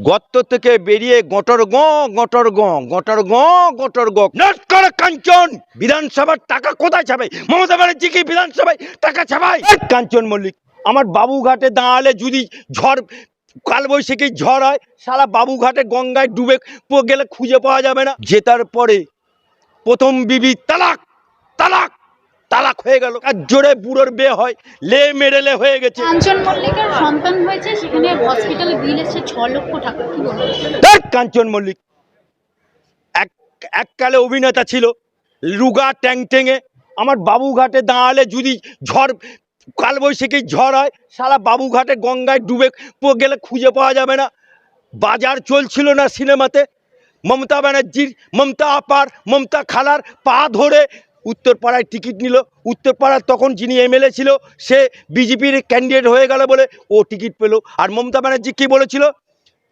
গর্ত থেকে বেরিয়ে গটর গ গটর গ গটর গ গটর গ। কাঞ্চন! বিধানসভার টাকা কোথায় ছাপাই? মমতা ব্যানার্জি কি বিধানসভায় টাকা ছাপাই কাঞ্চন মল্লিক আমার বাবুঘাটে দাঁড়ালে যদি ঝড় কালবৈশাখী ঝড় হয় সারা বাবুঘাটে গঙ্গায় ডুবে গেলে খুঁজে পাওয়া যাবে না। জেতার পরে প্রথম বিবি তালাক তালাক হয়ে গেল। আর জোরে বুড়োর বিয়ে হয় লে মেরেলে হয়ে গেছে। কাঞ্চন মল্লিকের সন্তান হয়েছে সেখানে হসপিটালে বিল এসেছে ছ লক্ষ টাকা। কি বলব? কাঞ্চন মল্লিক। এক এককালে অভিনেতা ছিল রুগা ট্যাং ট্যাঙে আমার বাবুঘাটে দাঁড়ালে যদি ঝড় কালবৈশাখী ঝড় হয় সারা বাবুঘাটে গঙ্গায় ডুবে গেলে খুঁজে পাওয়া যাবে না। বাজার চলছিল না সিনেমাতে। মমতা ব্যানার্জির মমতা আপার মমতা খালার পা ধরে উত্তরপাড়ায় টিকিট নিল। উত্তরপাড়ার তখন যিনি এমএলএ ছিল, সে বিজেপির ক্যান্ডিডেট হয়ে গেল বলে ও টিকিট পেল। আর মমতা ব্যানার্জি কী বলেছিল?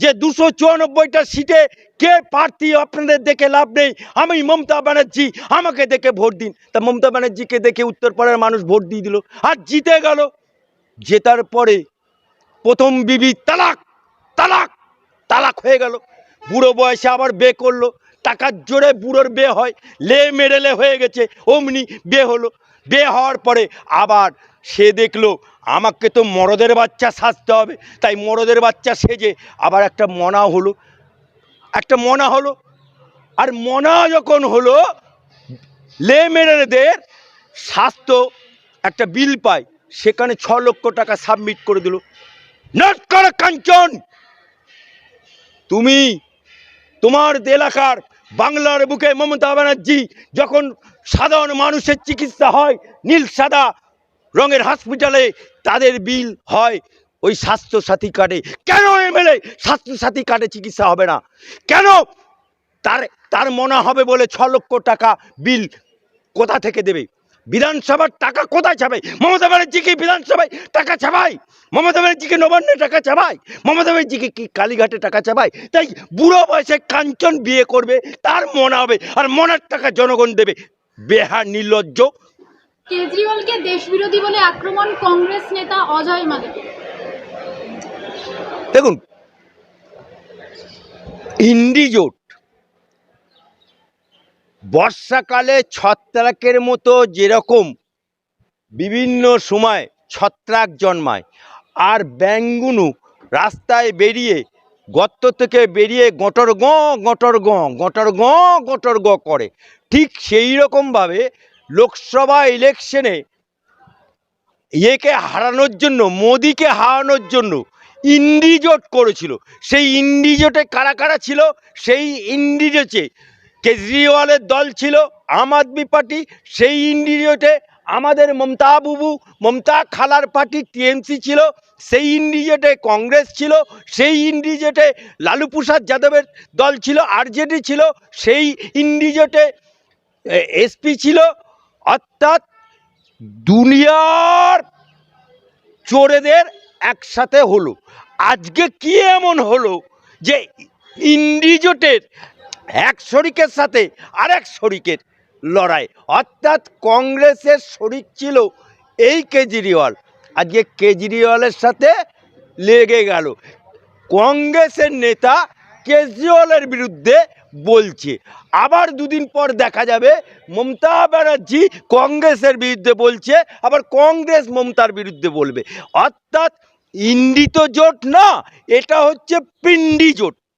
যে দুশো চুয়ানব্বইটা সিটে কে প্রার্থী আপনাদের দেখে লাভ নেই? আমি মমতা ব্যানার্জি, আমাকে দেখে ভোট দিন। তা মমতা ব্যানার্জিকে দেখে উত্তরপাড়ার মানুষ ভোট দিয়ে দিল আর জিতে গেল। জেতার পরে প্রথম বিবি তালাক তালাক তালাক হয়ে গেল। বুড়ো বয়সে আবার বে করল। টাকার জোরে বুড়োর বে হয় লে মেরেলে হয়ে গেছে, অমনি বে হলো। বে হওয়ার পরে আবার সে দেখল, আমাকে তো মরদের বাচ্চা সাজতে হবে। তাই মরদের বাচ্চা সেজে আবার একটা মনা হলো। একটা মনা হলো। আর মনা যখন হলো লে মেরেদের স্বাস্থ্য একটা বিল পায়। সেখানে ছ লক্ষ টাকা সাবমিট করে দিল। নট করা কাঞ্চন! তুমি তোমার এলাকার বাংলার বুকে মমতা ব্যানার্জি যখন সাধারণ মানুষের চিকিৎসা হয়, নীল সাদা রঙের হসপিটালে তাদের বিল হয়, ওই স্বাস্থ্যসাথী কার্ডে। কেন এমএলএ স্বাস্থ্যসাথী কার্ডে চিকিৎসা হবে না? কেন তার তার মনে হবে বলে ছ লক্ষ টাকা বিল কোথা থেকে দেবে? বিধানসভার টাকা কোথায় ছাপাই? মমতা ব্যানার্জি কি বিধানসভায় টাকা ছাপাই? মমতা ব্যানার্জিকে নবান্নে টাকা ছাপাই? মমতা ব্যানার্জিকে কি কালীঘাটে টাকা ছাপাই? তাই বুড়ো বয়সে কাঞ্চন বিয়ে করবে তার মনে হবে আর মনের টাকা জনগণ দেবে। বেহার নির্লজ্জ। কেজরিওয়ালকে দেশবিরোধী বলে আক্রমণ কংগ্রেস নেতা অজয় মালিক। দেখুন ইন্ডিজোট বর্ষাকালে ছত্রাকের মতো যেরকম বিভিন্ন সময় ছত্রাক জন্মায়, আর ব্যাঙ্গুনু রাস্তায় বেরিয়ে, গর্ত থেকে বেরিয়ে গটর গ গটর গ গটর গ গটর গ করে। ঠিক সেই রকমভাবে লোকসভা ইলেকশনে ইয়েকে হারানোর জন্য, মোদিকে হারানোর জন্য ইন্ডিজোট করেছিল। সেই ইন্ডিজোটে কারা কারা ছিল? সেই ইন্ডিজোটে কেজরিওয়ালের দল ছিল, আম আদমি পার্টি, সেই ইন্ডিজোটে আমাদের মমতা বুবু, মমতা খালার পার্টি, টিএমসি ছিল, সেই ইন্ডিজোটে কংগ্রেস ছিল, সেই ইন্ডিজোটে লালু প্রসাদ যাদবের দল ছিল, আরজেডি ছিল, সেই ইন্ডিজোটে এসপি ছিল। অর্থাৎ দুনিয়ার চোরেদের একসাথে হলো। আজকে কি এমন হলো যে ইন্ডিজোটের এক শরিকের সাথে আরেক শরিকের লড়াই। অর্থাৎ কংগ্রেসের শরিক ছিল এই কেজরিওয়াল। আজকে কেজরিওয়ালের সাথে লেগে গেল। কংগ্রেসের নেতা কেজরিওয়ালের বিরুদ্ধে বলছে। আবার দুদিন পর দেখা যাবে মমতা ব্যানার্জি কংগ্রেসের বিরুদ্ধে বলছে, আবার কংগ্রেস মমতার বিরুদ্ধে বলবে। অর্থাৎ ইন্ডিত জোট না, এটা হচ্ছে পিন্ডি জোট।